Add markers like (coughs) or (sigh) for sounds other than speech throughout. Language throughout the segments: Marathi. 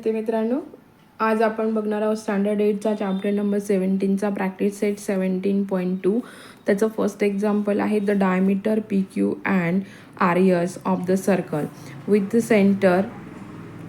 विद्यार्थी मित्रांनो आज आपण बघणार आहोत स्टँडर्ड एटचा chapter number सेवन्टीनचा practice set seventeen point two त्याचं फर्स्ट एक्झाम्पल आहे the diameter P Q and R S of the circle with the center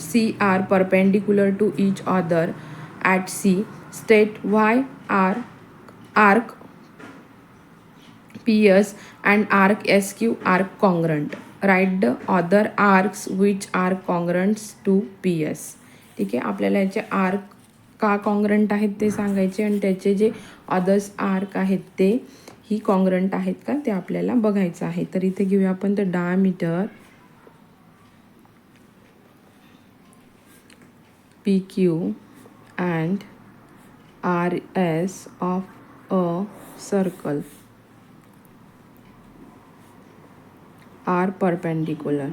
C are perpendicular to each other at C state why are arc P S and arc S Q arc are write Write the other arcs which are congruent to PS. ठीक आहे? आपल्याला याचे आर्क का कॉंग्रंट आहेत ते सांगायचे आणि त्याचे जे अदर्स आर्क आहेत ते ही कॉंग्रंट आहेत का ते आपल्याला बघायचं आहे. तर इथे घेऊया आपण तर diameter P Q and R S of a circle are perpendicular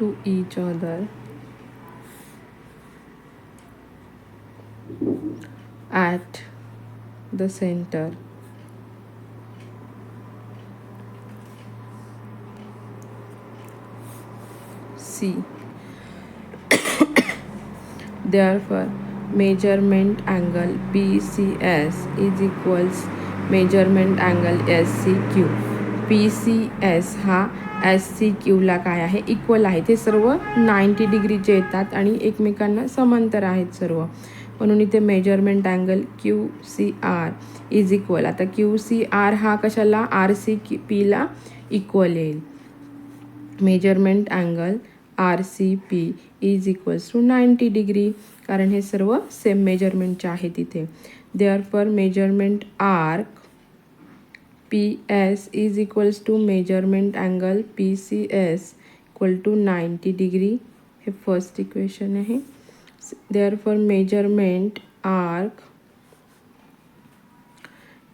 to each other at the center. C. (coughs) Therefore, measurement angle PCS is equals measurement angle SCQ. P C S हा एस सी क्यूला काय आहे? इक्वल आहे. ते सर्व नाईंटी डिग्रीचे येतात आणि एकमेकांना समांतर आहेत सर्व. म्हणून इथे measurement angle Q C R is equal आता क्यू सी आर हा कशाला? आर सी क्यू पीला इक्वल येईल. Measurement angle R C P is equals to ninety degree कारण हे सर्व सेम मेजरमेंटचे आहेत इथे. Therefore measurement arc P S is equals to measurement angle P C S equal to ninety degree हे फ़र्स्ट इक्वेशन आहे therefore measurement arc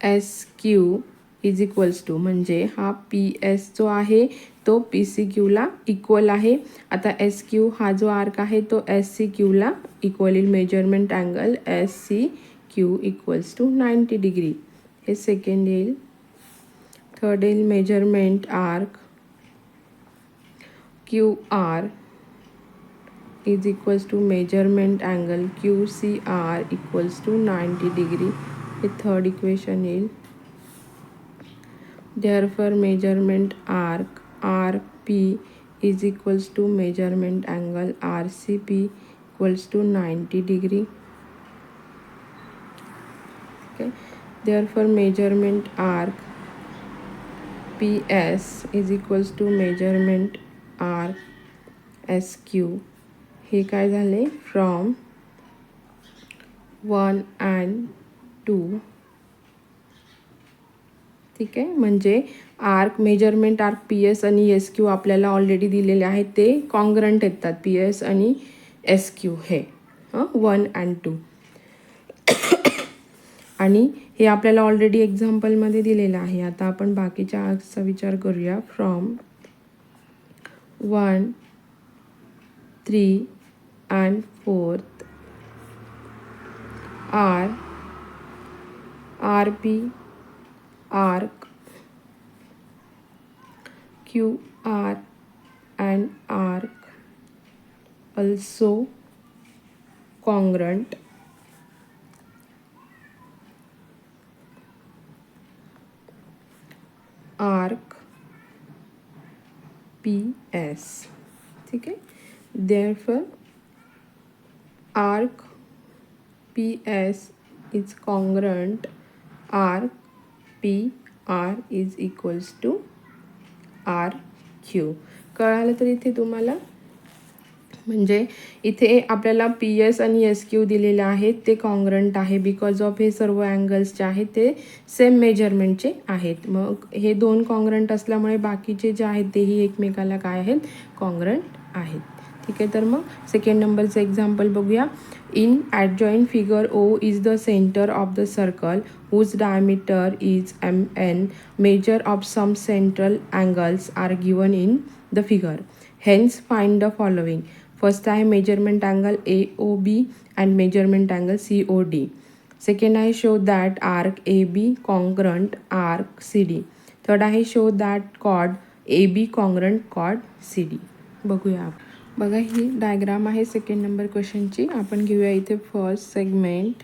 S Q is equals to म्हणजे हा पी एस जो आहे तो पी सी क्यूला इक्वल आहे. आता एस क्यू हा जो आर्क आहे तो एस सी क्यूला इक्वल येईल. Measurement angle S C Q equals to ninety degree हे second Third measurement arc QR is equals to measurement angle QCR equals to 90 degree. The third equation is therefore measurement arc RP is equals to measurement angle RCP equals to 90 degree. Okay. Therefore measurement arc P S is equals to measurement R S Q हे काय झाले? फ्रॉम वन अँड टू ठीक आहे? म्हणजे arc measurement arc P S आणि एस क्यू आपल्याला ऑलरेडी दिलेले आहेत. ते कॉन्ग्रंट येतात. पी एस आणि एस क्यू हे. हां? वन अँड टू आणि हे आपल्याला ऑलरेडी एक्झाम्पलमध्ये दिलेलं आहे. आता आपण बाकीच्या आर्क्सचा विचार करूया. From one three and fourth R R P arc Q R and arc also congruent congruent arc PS ठीक है therefore arc PS is congruent arc P R is equals to R Q कळालं तर इथे तुम्हाला म्हणजे इथे आपल्याला पी एस आणि एस क्यू दिलेले आहेत ते कॉन्ग्रंट आहे बिकॉज ऑफ हे सर्व अँगल्स जे आहेत ते सेम मेजरमेंटचे आहेत. मग हे दोन कॉन्ग्रंट असल्यामुळे बाकीचे जे आहेत तेही एकमेकाला काय आहेत? कॉन्ग्रंट आहेत. ठीक आहे तर मग सेकंड नंबरचं एक्झाम्पल बघूया. In adjoint figure O is the centre of the circle whose diameter is M N measure of some central angles R given in the figure hence find the following first आहे measurement angle A O B and measurement angle C O D second आहे show that arc A B congruent arc C D third आहे show that cod A B congruent cod C D बघूया बघा ही डायग्राम आहे सेकंड नंबर क्वेश्चनची आपण घेऊया इथे first segment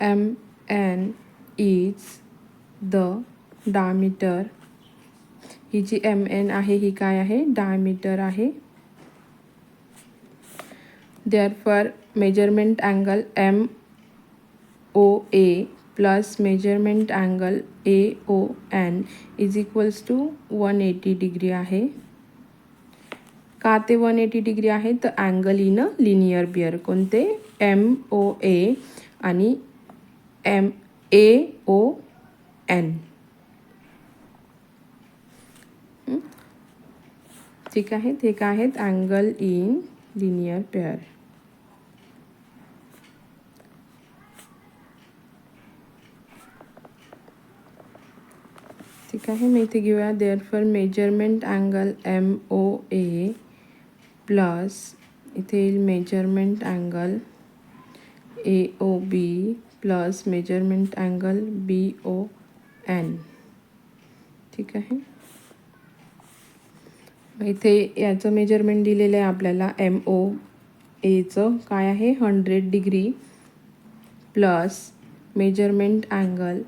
M N is the diameter ही जी एम एन आहे ही काय आहे? डायमीटर आहे. Therefore measurement angle m o a plus measurement angle a o n is equals to 180 degree आहे. का ते 180 डिग्री आहे? तर angle in a linear pair कोणते? एम ओ ए आणि एम ए ओ एन ठीक आहे? ते काय आहेत? अँगल इन लिनियर पेअर ठीक आहे मी इथे घेऊया. Therefore measurement angle M O A plus इथे येईल measurement angle A O B plus measurement angle B O N ठीक आहे? इथे याचं मेजरमेंट दिलेलं आहे आपल्याला. एम ओ एचं काय आहे? Hundred degree plus measurement angle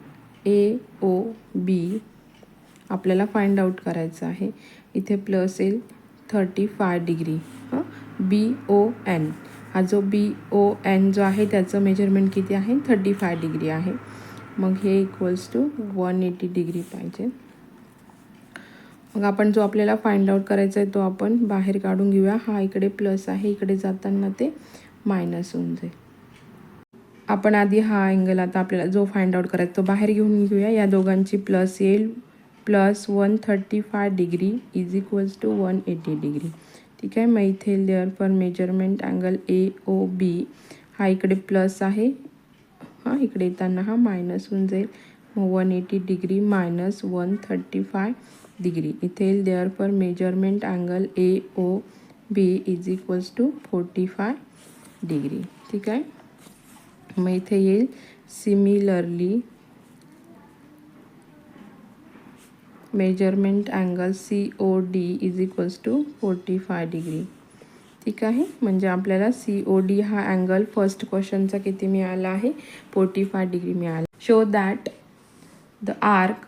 A O B आपल्याला फाइंड आउट करायचं आहे. इथे प्लस येईल थर्टी फाय डिग्री हां? बी ओ एन हा जो बी ओ एन जो आहे त्याचं मेजरमेंट किती आहे? थर्टी फाय डिग्री आहे. मग हे equals to one eighty degree पाहिजे. मग आपण जो आपल्याला फाइंड आउट करायचा आहे तो आपण बाहेर काढून घेऊया. हा इकडे प्लस आहे. इकडे जाताना ते मायनस होऊन जाईल. आपण आधी हा अँगल आता आपल्याला जो फाइंड आउट करायचा तो बाहेर घेऊन घेऊया. या दोघांची प्लस येईल. Plus one thirty five degree is equals to one eighty degree ठीक आहे? मग इथे therefore measurement angle A O B हा इकडे प्लस आहे. हां इकडे येताना हा मायनस होऊन जाईल. मग one eighty degree minus one thirty five degree इथे therefore measurement angle A O B is equals to forty five degree ठीक आहे? मग इथे येईल. Similarly measurement angle C O D is equals to forty five degree ठीक आहे? म्हणजे आपल्याला सी ओ डी हा अँगल फर्स्ट क्वेश्चनचा किती मिळाला आहे? फोर्टी फाय डिग्री मिळाला. Show that the arc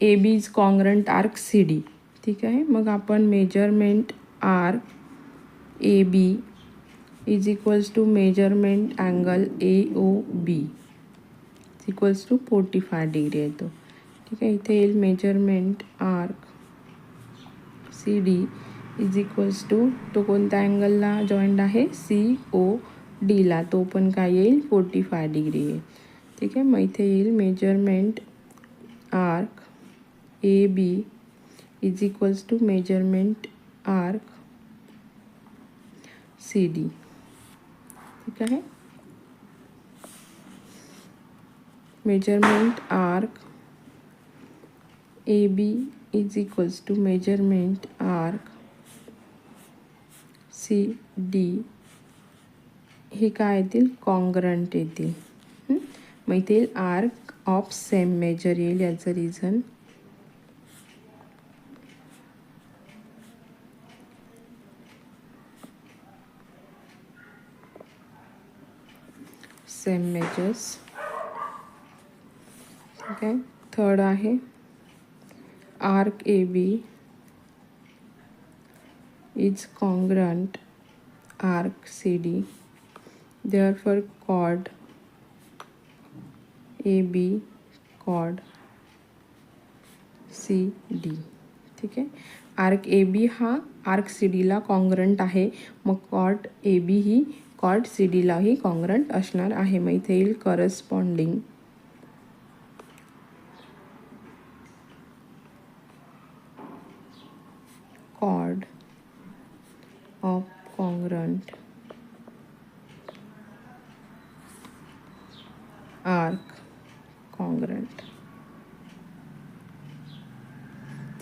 A B is congruent arc C D ठीक आहे? मग आपण measurement arc A B is equals to measurement angle A O B equals to forty five degree येतो. ठीक आहे इथे येईल measurement arc C D is equals to तो कोणत्या अँगलला जॉईंट आहे? सी ओ डीला तो पण काय येईल? फोर्टी फाय डिग्री येईल. ठीक आहे मग इथे येईल measurement arc A B is equals to measurement arc C D ठीक आहे? Measurement arc A B is equals to measurement arc C D हे काय येतील? कॉन्ग्रंट येतील. मग इथे आर्क ऑफ सेम मेजर येईल याचं रिझन सेम मेजर्स ठीक आहे थर्ड आहे. Arc A B is arc arc C D. There for cod A B cod C D ठीक आहे? आर्क ए बी हा आर्क सी डीला कॉन्ग्रंट आहे. मग कॉट ए बी ही कॉट सी डीलाही कॉन्ग्रंट असणार आहे. मग इथे येईल corresponding chord of congruent arc congruent.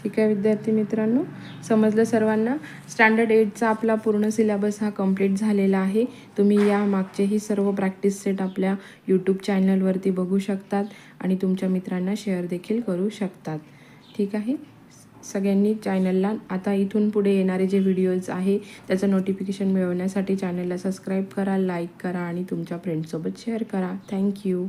ठीक आहे विद्यार्थी मित्रांनो? समजलं सर्वांना? स्टँडर्ड एटचा आपला पूर्ण सिलेबस हा कंप्लीट झालेला आहे. तुम्ही या मागचेही सर्व प्रॅक्टिस सेट आपल्या यूट्यूब चॅनलवरती बघू शकतात आणि तुमच्या मित्रांना शेअर देखील करू शकतात. ठीक आहे? सगळ्यांनी चॅनलला आता इथून पुढे येणारे जे व्हिडिओज आहे त्याचं नोटिफिकेशन मिळवण्यासाठी चॅनलला सबस्क्राईब करा लाईक करा आणि तुमच्या फ्रेंडसोबत शेअर करा. थँक्यू